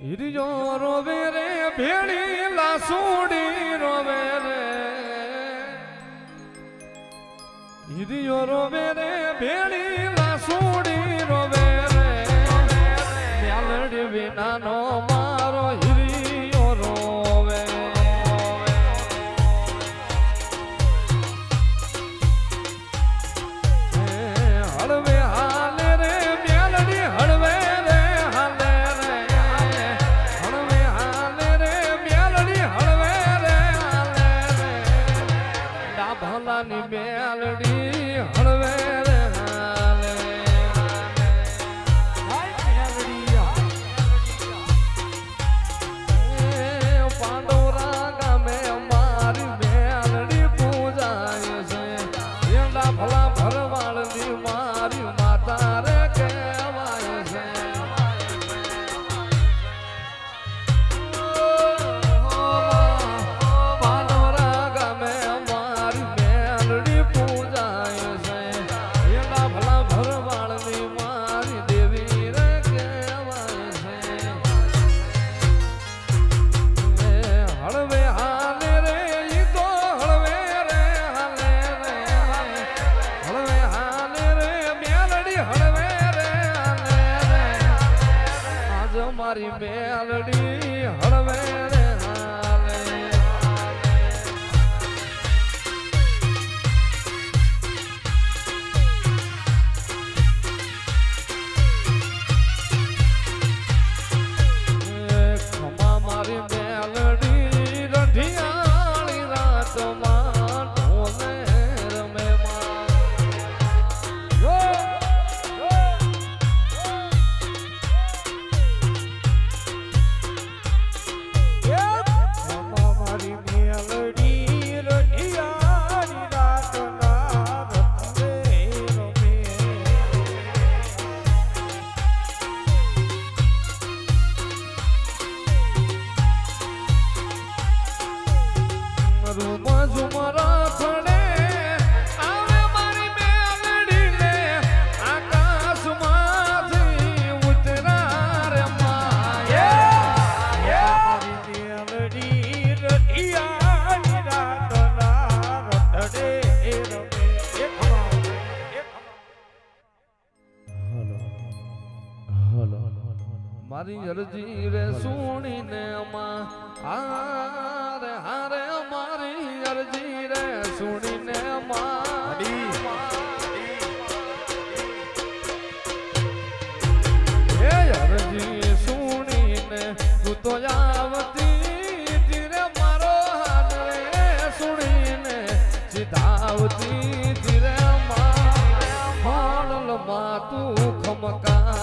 હિરિયો રોવે રે, ભેળી લાસુડી રોવે રે. હિરિયો રોવે રે, ભેળી લાસુડી રોવે રે. મેલડી વિનાનો મારો ડાભલાની મ્યાલડી હળવે મારી મેલડી હળવે રૂમા ઝુમરા ફળે આવે મારી મેલડી લે આકાશમાંથી ઉતરા રે માયે મેલડી રઢિયાળી રાતના ખમા. મારી અરજી રે સુણીને માં હારે હારે અરજી રે સુણીને માં હે અરજી સુણીને તું તો આવતી ધીરે મારો હાથ રે સુણીને. સીધાવતી ધીરે માં માં તું ખમકા